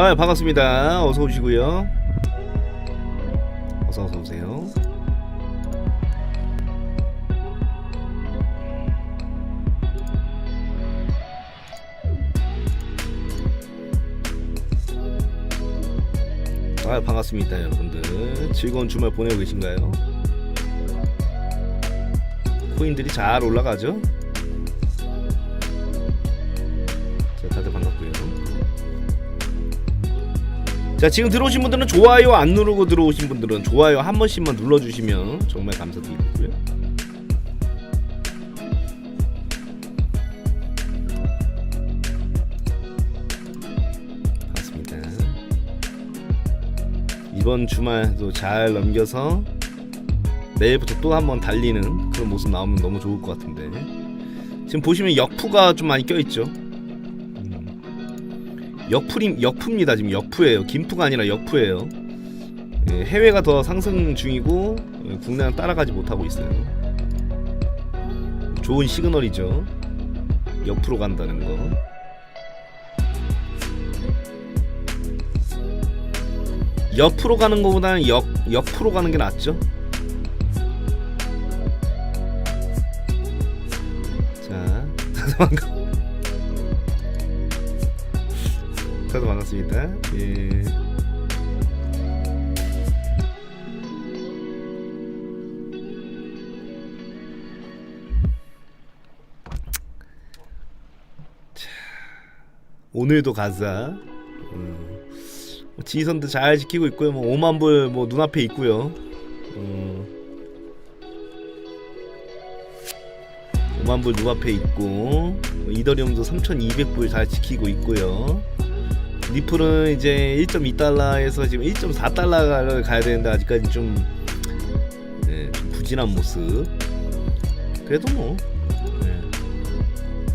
아 반갑습니다. 어서 오시고요. 어서 어서 오세요. 아 반갑습니다 여러분들 즐거운 주말 보내고 계신가요? 코인들이 잘 올라가죠? 자 지금 들어오신 분들은 좋아요 안 누르고 들어오신 분들은 좋아요 한 번씩만 눌러주시면 정말 감사드리고요. 반갑습니다. 이번 주말도 잘 넘겨서 내일부터 또 한번 달리는 그런 모습 나오면 너무 좋을 것 같은데. 지금 보시면 역푸가 좀 많이 껴있죠? 음. 역푸림 역푸입니다. 지금 역푸예요. 김푸가 아니라 역푸예요. 예, 해외가 더 상승 중이고 예, 국내는 따라가지 못하고 있어요. 좋은 시그널이죠. 옆으로 간다는 거. 옆으로 가는 것보다는 역 옆으로 가는 게 낫죠. 자, 반 반갑습니다. 예. 자, 오늘도 가자. 음. 뭐 지선도 잘 지키고 있고요. 뭐 5만 불 뭐 눈앞에 있고요. 어, 5만 불 눈앞에 있고 뭐 이더리움도 3,200불 잘 지키고 있고요. 리플은 이제 1.2달러에서 지금 1.4달러를 가야 되는데 아직까지 좀, 네, 좀 부진한 모습. 그래도 뭐. 네.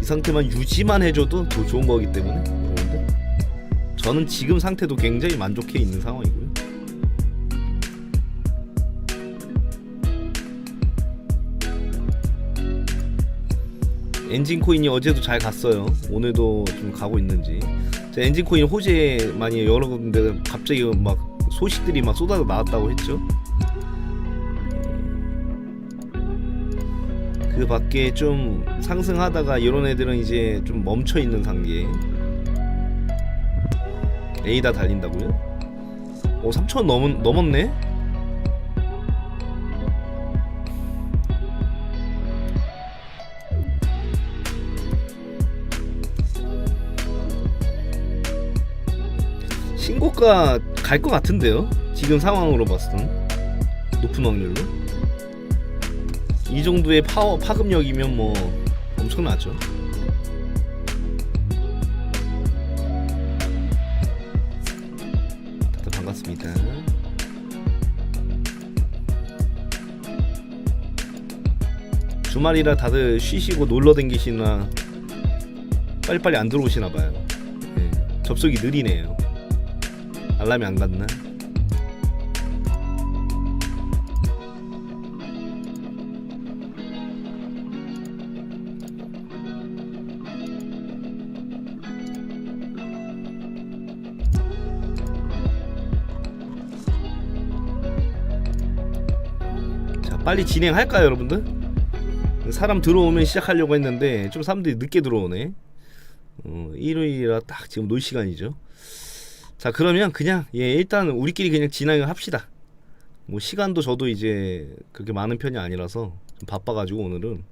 이 상태만 유지만 해줘도 더 좋은 거기 때문에 저는 지금 상태도 굉장히 만족해 있는 상황이고요. 엔진 코인이 어제도 잘 갔어요. 오늘도 좀 가고 있는지. 자, 엔진 코인 호재 많이 여러 군데 갑자기 막 소식들이 막 쏟아져 나왔다고 했죠. 그 밖에 좀 상승하다가 이런 애들은 이제 좀 멈춰 있는 단계. A다 달린다고요? 오 3천 넘은 넘었네? 신고가 갈 것 같은데요? 지금 상황으로 봤을 땐 높은 확률로 이 정도의 파워 파급력이면 뭐 엄청나죠. 다들 반갑습니다. 주말이라 다들 쉬시고 놀러 댕기시나 빨리빨리 안 들어오시나 봐요. 예, 접속이 느리네요. 알람이 안 갔나? 자, 빨리 진행할까요, 여러분들? 사람 들어오면 시작하려고 했는데 좀 사람들이 늦게 들어오네. 어, 일요일이라 딱 지금 놀 시간이죠. 자, 그러면 그냥 예, 일단 우리끼리 그냥 진행을 합시다. 뭐 시간도 저도 이제 그렇게 많은 편이 아니라서 좀 바빠가지고 오늘은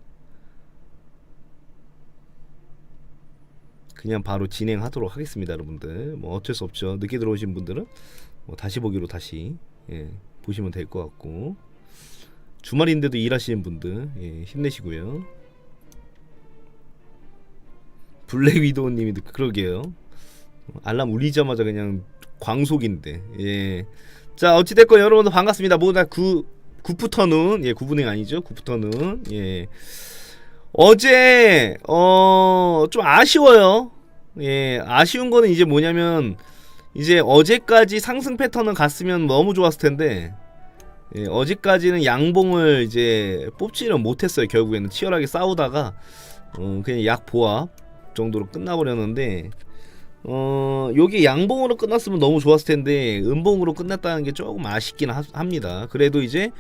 그냥 바로 진행하도록 하겠습니다, 여러분들. 뭐 어쩔 수 없죠. 늦게 들어오신 분들은 뭐 다시 보기로 다시 예, 보시면 될 것 같고 주말인데도 일하시는 분들 예, 힘내시고요. 블랙 위도우님이 그러게요. 알람 울리자마자 그냥 광속인데. 예. 자 어찌됐건 여러분들 반갑습니다. 모두 다구 굿부터는 예 구분행 아니죠? 굿부터는. 예. 어제 어 좀 아쉬워요. 예. 아쉬운 거는 이제 뭐냐면 이제 어제까지 상승 패턴은 갔으면 너무 좋았을 텐데 예, 어제까지는 양봉을 이제 뽑지는 못했어요. 결국에는 치열하게 싸우다가 어, 그냥 약 보합 정도로 끝나버렸는데 어, 요게 양봉으로 끝났으면 너무 좋았을 텐데 음봉으로 끝났다는 게 조금 아쉽긴 하- 합니다. 그래도 이제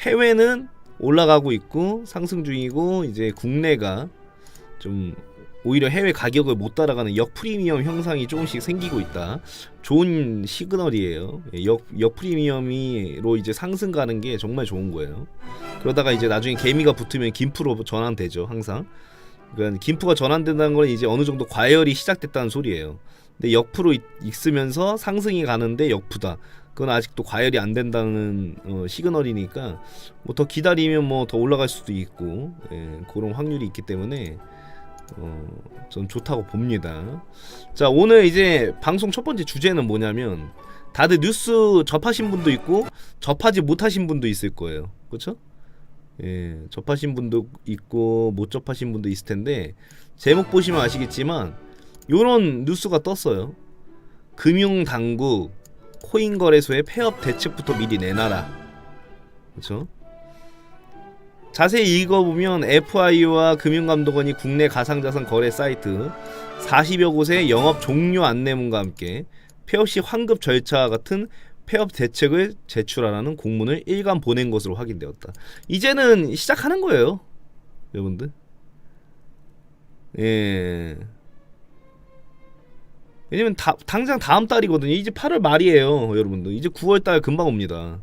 해외는 올라가고 있고 상승 중이고 이제 국내가 좀 오히려 해외 가격을 못 따라가는 역 프리미엄 형상이 조금씩 생기고 있다. 좋은 시그널이에요. 예, 역, 역 프리미엄이로 이제 상승 가는 게 정말 좋은 거예요. 그러다가 이제 나중에 개미가 붙으면 김프로 전환되죠, 항상. 그러니까 김프가 전환된다는 건 이제 어느 정도 과열이 시작됐다는 소리예요. 근데 역프로 있- 있으면서 상승이 가는데 역프다. 그건 아직도 과열이 안 된다는 어, 시그널이니까 뭐 더 기다리면 뭐 더 올라갈 수도 있고 예, 그런 확률이 있기 때문에 어, 전 좋다고 봅니다. 자 오늘 이제 방송 첫 번째 주제는 뭐냐면 다들 뉴스 접하신 분도 있고 접하지 못하신 분도 있을 거예요. 그렇죠? 예, 접하신 분도 있고 못 접하신 분도 있을 텐데 제목 보시면 아시겠지만 요런 뉴스가 떴어요. 금융 당국 코인 거래소의 폐업 대책부터 미리 내놔라. 그렇죠? 자세히 읽어보면 FIU와 금융감독원이 국내 가상자산 거래 사이트 40여 곳의 영업 종료 안내문과 함께 폐업 시 환급 절차와 같은 폐업 대책을 제출하라는 공문을 일간 보낸 것으로 확인되었다. 이제는 시작하는 거예요, 여러분들. 예. 왜냐면 다, 당장 다음 달이거든요. 이제 8월 말이에요, 여러분들. 이제 9월 달 금방 옵니다.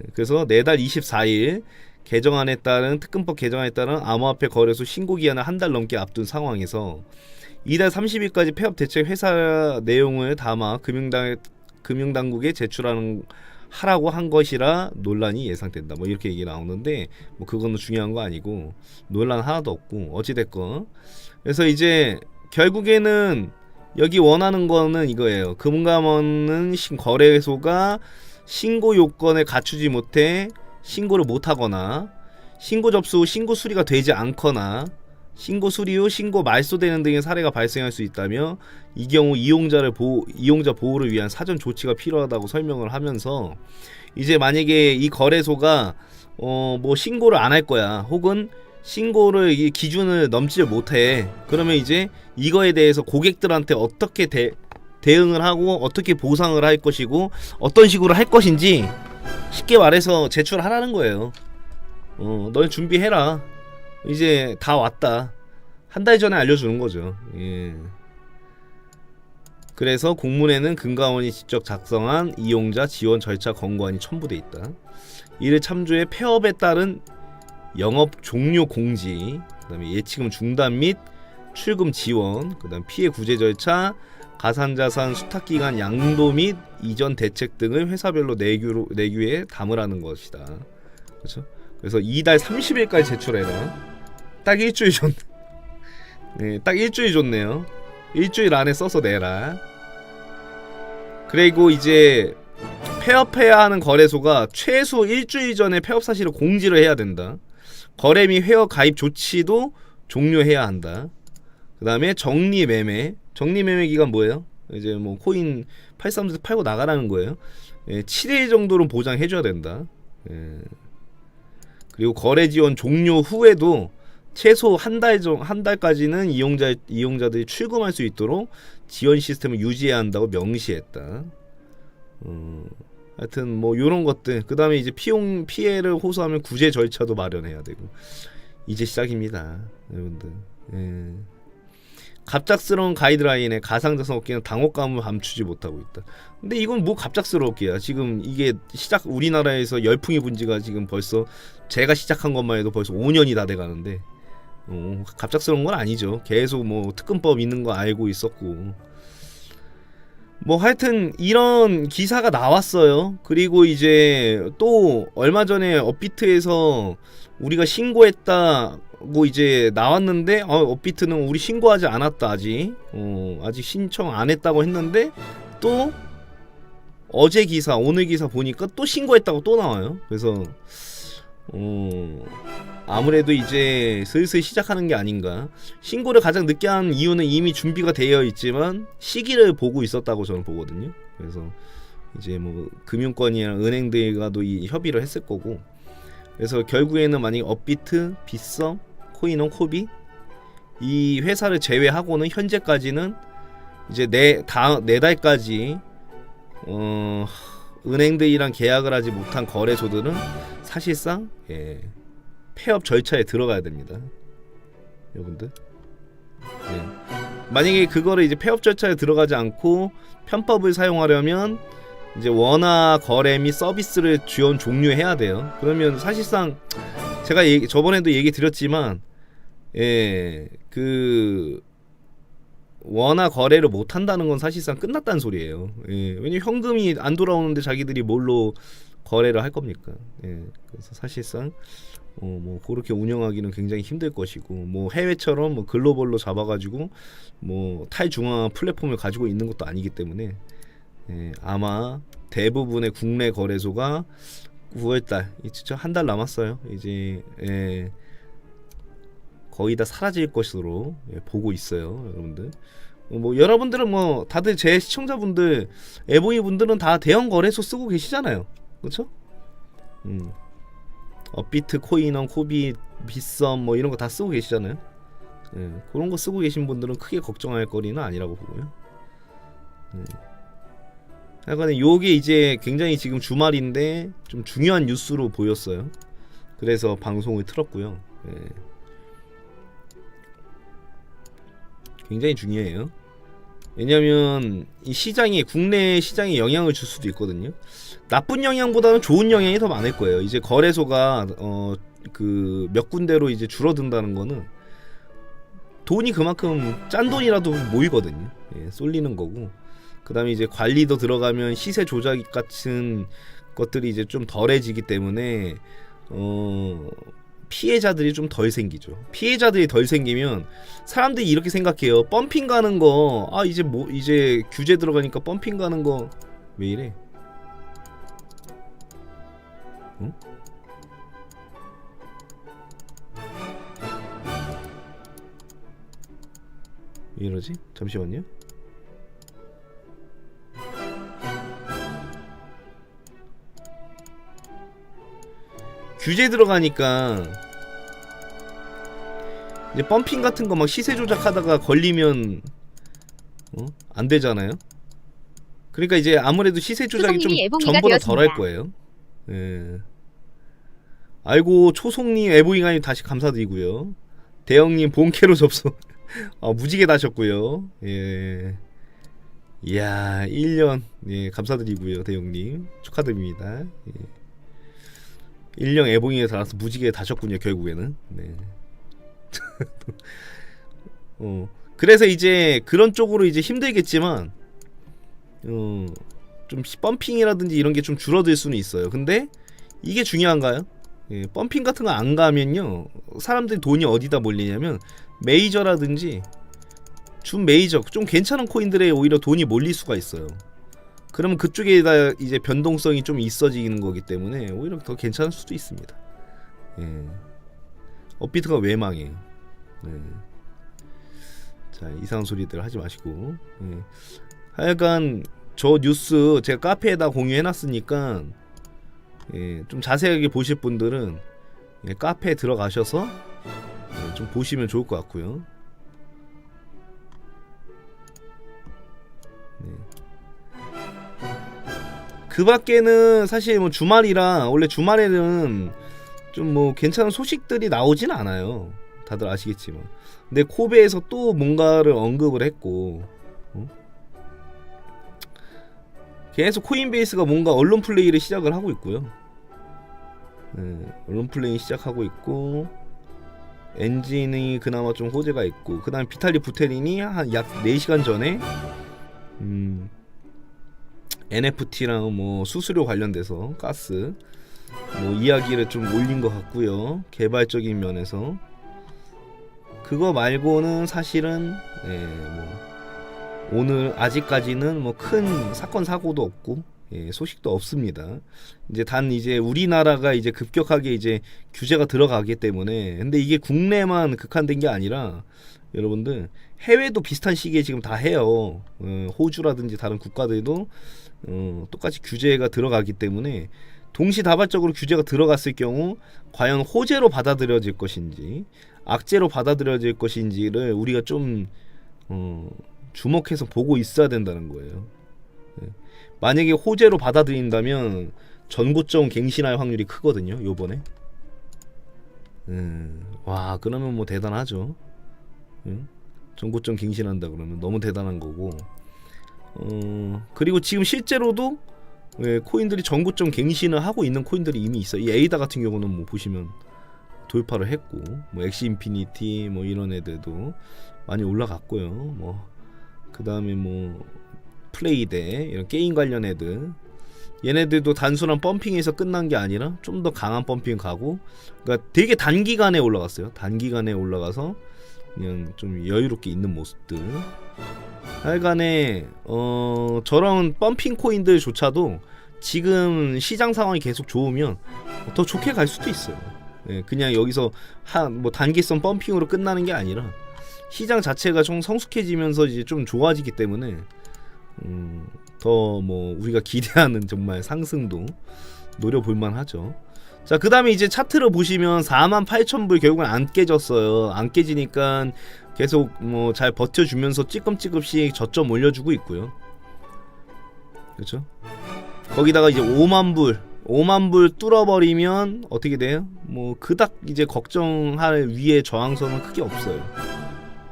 예, 그래서 내달 24일 개정안에 따른 특근법 개정안에 따른 암호화폐 거래소 신고 기한을 한 달 넘게 앞둔 상황에서 이달 30일까지 폐업 대책 회사 내용을 담아 금융당 금융당국에 제출하는 하라고 한 것이라 논란이 예상된다. 뭐 이렇게 얘기 나오는데 뭐 그거는 중요한 거 아니고 논란 하나도 없고 어찌 됐건 그래서 이제 결국에는 여기 원하는 거는 이거예요. 금감원은 신 거래소가 신고 요건을 갖추지 못해 신고를 못 하거나 신고 접수 후 신고 수리가 되지 않거나 신고 수리 후 신고 말소되는 등의 사례가 발생할 수 있다며 이 경우 이용자를 보호, 이용자 보호를 위한 사전 조치가 필요하다고 설명을 하면서 이제 만약에 이 거래소가 어 뭐 신고를 안 할 거야 혹은 신고를 이 기준을 넘지 못해 그러면 이제 이거에 대해서 고객들한테 어떻게 대, 대응을 하고 어떻게 보상을 할 것이고 어떤 식으로 할 것인지 쉽게 말해서 제출하라는 거예요. 어, 넌 준비해라. 이제 다 왔다. 한 달 전에 알려주는 거죠. 예. 그래서 공문에는 금감원이 직접 작성한 이용자 지원 절차 권고안이 첨부돼 있다. 이를 참조해 폐업에 따른 영업 종료 공지, 그다음에 예치금 중단 및 출금 지원, 그다음 피해 구제 절차, 가산자산 수탁 기간 양도 및 이전 대책 등을 회사별로 내규로 내규에 담으라는 것이다. 그렇죠? 그래서 이달 30일까지 제출해라. 딱 일주일 줬. 네, 딱 일주일 줬네요. 일주일 안에 써서 내라. 그리고 이제 폐업해야 하는 거래소가 최소 일주일 전에 폐업 사실을 공지를 해야 된다. 거래 및 회원 가입 조치도 종료해야 한다. 그 다음에 정리 매매. 정리 매매 기간 뭐예요? 이제 뭐 코인 83에서 팔고 나가라는 거예요. 예, 7일 정도는 보장해 줘야 된다. 예. 그리고 거래 지원 종료 후에도 최소 한달 정, 한 달까지는 이용자 이용자들이 출금할 수 있도록 지원 시스템을 유지해야 한다고 명시했다. 어, 하여튼 뭐 요런 것들 그 다음에 이제 피용 피해를 호소하면 구제 절차도 마련해야 되고 이제 시작입니다, 여러분들. 예. 갑작스러운 가이드라인에 가상자산 업계는 당혹감을 감추지 못하고 있다. 근데 이건 뭐 갑작스럽게야. 지금 이게 시작 우리나라에서 열풍이 분 지가 지금 벌써 제가 시작한 것만 해도 벌써 5년이 다 돼가는데 어, 갑작스러운 건 아니죠. 계속 뭐 특근법 있는 거 알고 있었고 뭐 하여튼 이런 기사가 나왔어요. 그리고 이제 또 얼마 전에 업비트에서 우리가 신고했다고 이제 나왔는데 어, 업비트는 우리 신고하지 않았다 아직 어, 아직 신청 안 했다고 했는데 또 어제 기사 오늘 기사 보니까 또 신고했다고 또 나와요. 그래서 어, 아무래도 이제 슬슬 시작하는 게 아닌가. 신고를 가장 늦게 한 이유는 이미 준비가 되어 있지만 시기를 보고 있었다고 저는 보거든요. 그래서 이제 뭐 금융권이랑 은행들과도 이 협의를 했을 거고. 그래서 결국에는 만약 업비트, 빗썸, 코인원, 코비 이 회사를 제외하고는 현재까지는 이제 내다네 달까지 어 은행들이랑 계약을 하지 못한 거래소들은 사실상 예, 폐업 절차에 들어가야 됩니다. 여러분들. 예. 만약에 그거를 이제 폐업 절차에 들어가지 않고 편법을 사용하려면 이제 원화 거래 및 서비스를 지원 종료해야 돼요. 그러면 사실상 제가 얘기, 저번에도 얘기 드렸지만 예, 그 원화 거래를 못 한다는 건 사실상 끝났다는 소리예요. 예, 왜냐면 현금이 안 돌아오는데 자기들이 뭘로 거래를 할 겁니까? 예, 그래서 사실상 어, 뭐 그렇게 운영하기는 굉장히 힘들 것이고 뭐 해외처럼 뭐 글로벌로 잡아가지고 뭐 탈중앙 플랫폼을 가지고 있는 것도 아니기 때문에 예, 아마 대부분의 국내 거래소가 9월달 진짜 한 달 남았어요. 이제 예, 거의 다 사라질 것으로 예, 보고 있어요, 여러분들. 어, 뭐 여러분들은 뭐 다들 제 시청자분들, 에보이 분들은 다 대형 거래소 쓰고 계시잖아요, 그렇죠? 음. 업비트, 코인원, 코비, 빗썸 뭐 이런 거 다 쓰고 계시잖아요. 예, 그런 거 쓰고 계신 분들은 크게 걱정할 거리는 아니라고 보고요. 예. 하여간 요게 이제 굉장히 지금 주말인데 좀 중요한 뉴스로 보였어요. 그래서 방송을 틀었고요. 예. 굉장히 중요해요. 왜냐면 이 시장이 국내 시장에 영향을 줄 수도 있거든요. 나쁜 영향보다는 좋은 영향이 더 많을 거예요. 이제 거래소가 어 그 몇 군데로 이제 줄어든다는 거는 돈이 그만큼 짠 돈이라도 모이거든요. 예, 쏠리는 거고. 그다음에 이제 관리도 들어가면 시세 조작 같은 것들이 이제 좀 덜해지기 때문에 어 피해자들이 좀 덜 생기죠. 피해자들이 덜 생기면 사람들이 이렇게 생각해요. 펌핑 가는 거, 아 이제 뭐 이제 규제 들어가니까 펌핑 가는 거 왜 이래? 응? 왜 이러지? 잠시만요. 규제 들어가니까 이제 펌핑 같은 거 막 시세 조작하다가 걸리면 어? 안 되잖아요. 그러니까 이제 아무래도 시세 조작이 좀 전보다 덜 할. 거예요. 예. 아이고 초송님 애보잉아님 다시 감사드리고요. 대형님 본캐로 접속. 아 무지개 다셨고요. 예. 이야 1년 예 감사드리고요 대형님 축하드립니다. 예. 일령 애봉이에 달아서 무지개 다셨군요 결국에는. 네. 어 그래서 이제 그런 쪽으로 이제 힘들겠지만 어 좀 펌핑이라든지 이런 게 좀 줄어들 수는 있어요. 근데 이게 중요한가요? 예, 펌핑 같은 거 안 가면요 사람들이 돈이 어디다 몰리냐면 메이저라든지 준 메이저 좀 괜찮은 코인들에 오히려 돈이 몰릴 수가 있어요. 그러면 그쪽에다 이제 변동성이 좀 있어지는 거기 때문에 오히려 더 괜찮을 수도 있습니다. 예. 업비트가 왜 망해요? 네. 자 이상한 소리들 하지 마시고. 예. 하여간 저 뉴스 제가 카페에다 공유해놨으니까 예, 좀 자세하게 보실 분들은 예, 카페에 들어가셔서 예, 좀 보시면 좋을 것 같고요. 그 밖에는 사실 뭐 주말이라 원래 주말에는 좀 뭐 괜찮은 소식들이 나오진 않아요. 다들 아시겠지만. 근데 코베에서 또 뭔가를 언급을 했고, 어? 계속 코인베이스가 뭔가 언론 플레이를 시작을 하고 있고요. 네, 언론 플레이 시작하고 있고, 엔진이 그나마 좀 호재가 있고, 그 다음에 비탈리 부테린이 한 약 4시간 전에, 음, NFT랑 뭐 수수료 관련돼서 가스 뭐 이야기를 좀 올린 것 같고요. 개발적인 면에서 그거 말고는 사실은 예, 뭐 오늘 아직까지는 뭐 큰 사건 사고도 없고 예, 소식도 없습니다. 이제 단 이제 우리나라가 이제 급격하게 이제 규제가 들어가기 때문에 근데 이게 국내만 극한된 게 아니라 여러분들 해외도 비슷한 시기에 지금 다 해요. 어, 호주라든지 다른 국가들도 어, 똑같이 규제가 들어가기 때문에 동시다발적으로 규제가 들어갔을 경우 과연 호재로 받아들여질 것인지 악재로 받아들여질 것인지를 우리가 좀 어, 주목해서 보고 있어야 된다는 거예요. 예. 만약에 호재로 받아들인다면 전고점 갱신할 확률이 크거든요. 요번에. 음, 와 그러면 뭐 대단하죠. 응? 전고점 갱신한다 그러면 너무 대단한 거고. 어 그리고 지금 실제로도 예, 코인들이 전고점 갱신을 하고 있는 코인들이 이미 있어. 이 에이다 같은 경우는 뭐 보시면 돌파를 했고, 뭐 엑시 인피니티 뭐 이런 애들도 많이 올라갔고요. 뭐 그다음에 뭐 플레이대 이런 게임 관련 애들 얘네들도 단순한 펌핑에서 끝난 게 아니라 좀 더 강한 펌핑 가고 그러니까 되게 단기간에 올라갔어요. 단기간에 올라가서 그냥 좀 여유롭게 있는 모습들. 하여간에 어 저런 펌핑 코인들조차도 지금 시장 상황이 계속 좋으면 더 좋게 갈 수도 있어요. 예, 그냥 여기서 한 뭐 단기성 펌핑으로 끝나는 게 아니라 시장 자체가 좀 성숙해지면서 이제 좀 좋아지기 때문에 음, 더 뭐 우리가 기대하는 정말 상승도 노려볼 만하죠. 자, 그 다음에 이제 차트를 보시면 48,000불 결국은 안 깨졌어요. 안 깨지니까 계속 뭐 잘 버텨주면서 찌끔찌끔씩 저점 올려주고 있고요. 그렇죠? 거기다가 이제 5만 불, 5만 불 뚫어버리면 어떻게 돼요? 뭐 그닥 이제 걱정할 위에 저항선은 크게 없어요.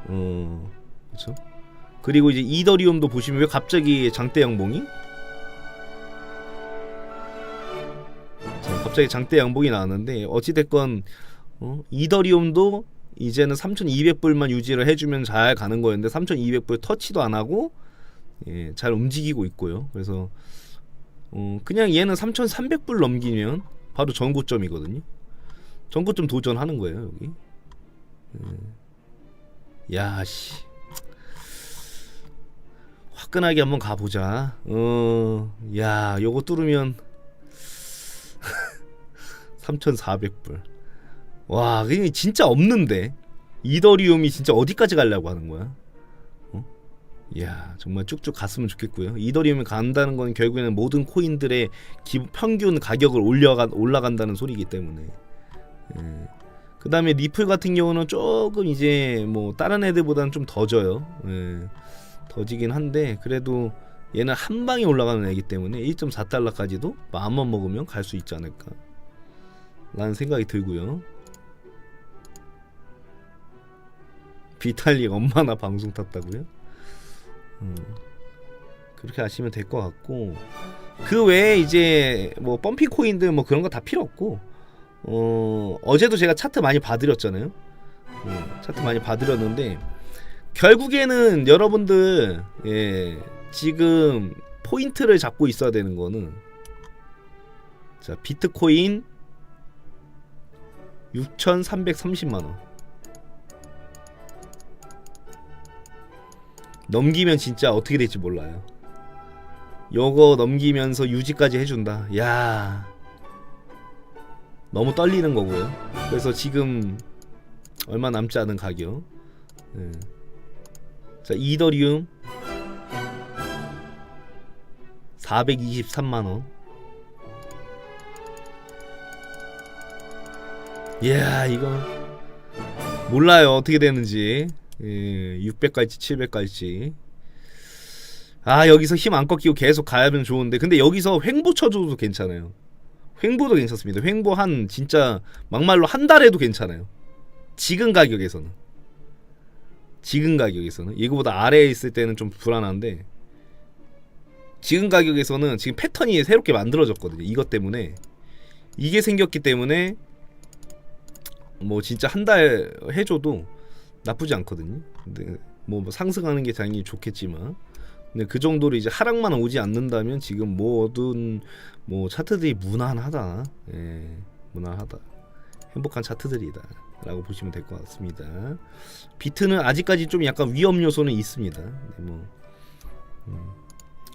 어, 그렇죠? 그리고 이제 이더리움도 보시면 왜 갑자기 장대 양봉이? 갑자기 장대 양봉이 나왔는데 어찌됐건 어, 이더리움도 이제는 3,200불만 유지를 해주면 잘 가는 거였는데 3,200불 터치도 안 하고 예, 잘 움직이고 있고요. 그래서 어, 그냥 얘는 3,300불 넘기면 바로 전고점이거든요. 전고점 도전하는 거예요 여기. 예. 야 씨. 화끈하게 한번 가보자. 어, 야, 요거 뚫으면 3,400불. 와, 그게 진짜 없는데. 이더리움이 진짜 어디까지 가려고 하는 거야? 어? 야, 정말 쭉쭉 갔으면 좋겠고요. 이더리움이 간다는 건 결국에는 모든 코인들의 기, 평균 가격을 올려가 올라간다는 소리이기 때문에. 예. 그 다음에 리플 같은 경우는 조금 이제 뭐 다른 애들보다는 좀 더 져요. 예. 더 지긴 한데 그래도 얘는 한 방에 올라가는 애기 때문에 1.4달러까지도 마음만 먹으면 갈 수 있지 않을까 라는 생각이 들고요 비탈릭 엄마나 방송 탔다고요? 음, 그렇게 아시면 될 것 같고 그 외에 이제 뭐 펌핑 코인들 뭐 그런 거 다 필요 없고 어 어제도 제가 차트 많이 봐드렸잖아요 음, 차트 많이 봐드렸는데 결국에는 여러분들 예, 지금 포인트를 잡고 있어야 되는 거는 자 비트코인 6,330만 원 넘기면 진짜 어떻게 될지 몰라요. 요거 넘기면서 유지까지 해준다. 야 너무 떨리는 거고요. 그래서 지금 얼마 남지 않은 가격. 예. 자 이더리움 423만 원. 이야 이거 몰라요. 어떻게 되는지. 예, 600 갈지 700 갈지 아 여기서 힘 안 꺾이고 계속 가면 좋은데. 근데 여기서 횡보 쳐줘도 괜찮아요. 횡보도 괜찮습니다. 횡보 한 진짜 막말로 한 달에도 괜찮아요. 지금 가격에서는. 지금 가격에서는. 이거보다 아래에 있을 때는 좀 불안한데. 지금 가격에서는 지금 패턴이 새롭게 만들어졌거든요. 이것 때문에. 이게 생겼기 때문에 뭐 진짜 한 달 해줘도 나쁘지 않거든요. 근데 뭐 상승하는 게 당연히 좋겠지만 근데 그 정도로 이제 하락만 오지 않는다면 지금 모든 뭐 차트들이 무난하다. 예, 무난하다. 행복한 차트들이다. 라고 보시면 될 것 같습니다. 비트는 아직까지 좀 약간 위험 요소는 있습니다. 네, 뭐, 음,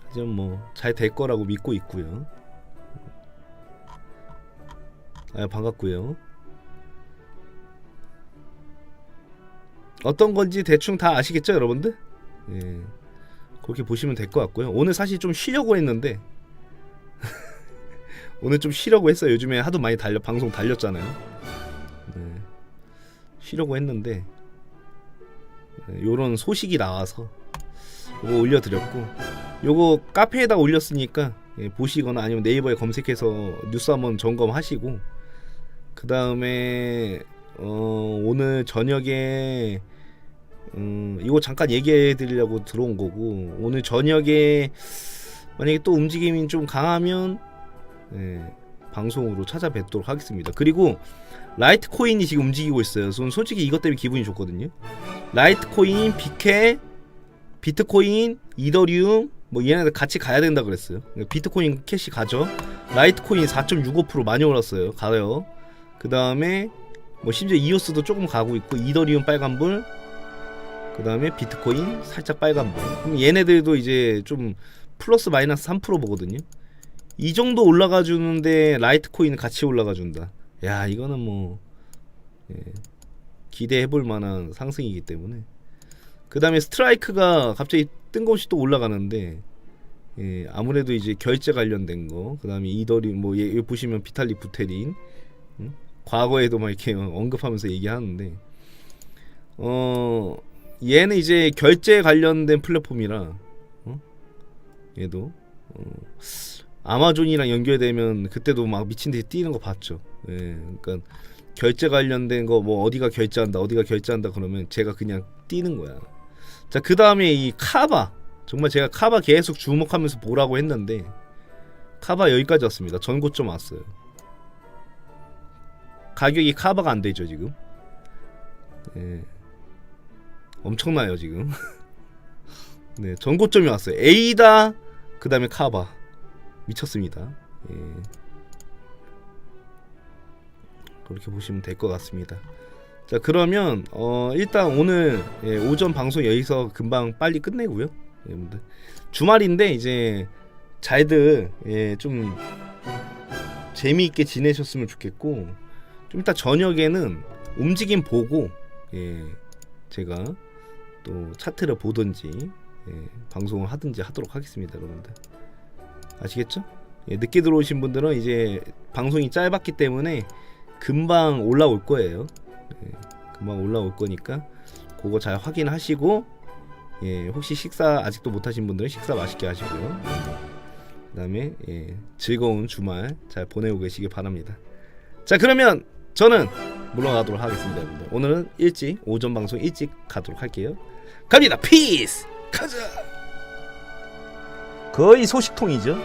하지만 뭐 잘 될 거라고 믿고 있고요. 아 반갑고요. 어떤 건지 대충 다 아시겠죠, 여러분들? 예, 그렇게 보시면 될 것 같고요. 오늘 사실 좀 쉬려고 했는데 오늘 좀 쉬려고 했어요. 요즘에 하도 많이 달려 방송 달렸잖아요. 네. 쉬려고 했는데 요런 소식이 나와서 요거 올려드렸고 요거 카페에다 올렸으니까 예, 보시거나 아니면 네이버에 검색해서 뉴스 한번 점검하시고 그 다음에 어, 오늘 저녁에 음, 이거 잠깐 얘기해 드리려고 들어온 거고 오늘 저녁에 만약에 또 움직임이 좀 강하면 예, 방송으로 찾아뵙도록 하겠습니다. 그리고 라이트 코인이 지금 움직이고 있어요. 저는 솔직히 이것 때문에 기분이 좋거든요. 라이트 코인, 비케, 비트코인, 이더리움 뭐 얘네들 같이 가야 된다 그랬어요. 비트코인 캐시 가죠. 라이트 코인 4.65% 많이 올랐어요. 가요. 그 다음에 뭐 심지어 이오스도 조금 가고 있고 이더리움 빨간불 그 다음에 비트코인 살짝 빨간불. 그럼 얘네들도 이제 좀 플러스 마이너스 3% 보거든요. 이 정도 올라가 주는데 라이트 코인 같이 올라가 준다. 야 이거는 뭐 예, 기대해 볼 만한 상승이기 때문에. 그 다음에 스트라이크가 갑자기 뜬금없이 또 올라가는데 예, 아무래도 이제 결제 관련된 거, 그 다음에 이더리, 뭐, 예, 보시면 비탈리 부테린, 음? 과거에도 막 이렇게 언급하면서 얘기하는데, 어, 얘는 이제 결제 관련된 플랫폼이라, 어? 얘도, 어, 아마존이랑 연결되면 그때도 막 미친 듯이 뛰는 거 봤죠. 예, 그러니까 결제 관련된 거 뭐 어디가 결제한다, 어디가 결제한다 그러면 제가 그냥 뛰는 거야. 자, 그 다음에 이 카바. 정말 제가 카바 계속 주목하면서 보라고 했는데, 카바 여기까지 왔습니다. 전고점 왔어요. 가격이 카바가 안 되죠, 지금. 예. 엄청나요, 지금. 네, 전고점이 왔어요. 에이다, 그 다음에 카바. 미쳤습니다. 예. 그렇게 보시면 될 것 같습니다. 자 그러면 어 일단 오늘 예, 오전 방송 여기서 금방 빨리 끝내고요 여러분들 주말인데 이제 잘들 예, 좀 재미있게 지내셨으면 좋겠고 좀 이따 저녁에는 움직임 보고 예, 제가 또 차트를 보든지 예, 방송을 하든지 하도록 하겠습니다 여러분들 아시겠죠? 예, 늦게 들어오신 분들은 이제 방송이 짧았기 때문에 금방 올라올 거예요 예, 금방 올라올 거니까 그거 잘 확인하시고 예, 혹시 식사 아직도 못 하신 분들은 식사 맛있게 하시고요. 그다음에 예, 즐거운 주말 잘 보내고 계시기 바랍니다. 자, 그러면 저는 물러가도록 하겠습니다, 여러분들. 오늘은 일찍 오전 방송 일찍 가도록 할게요. 갑니다. 피스. 가자. 거의 소식통이죠.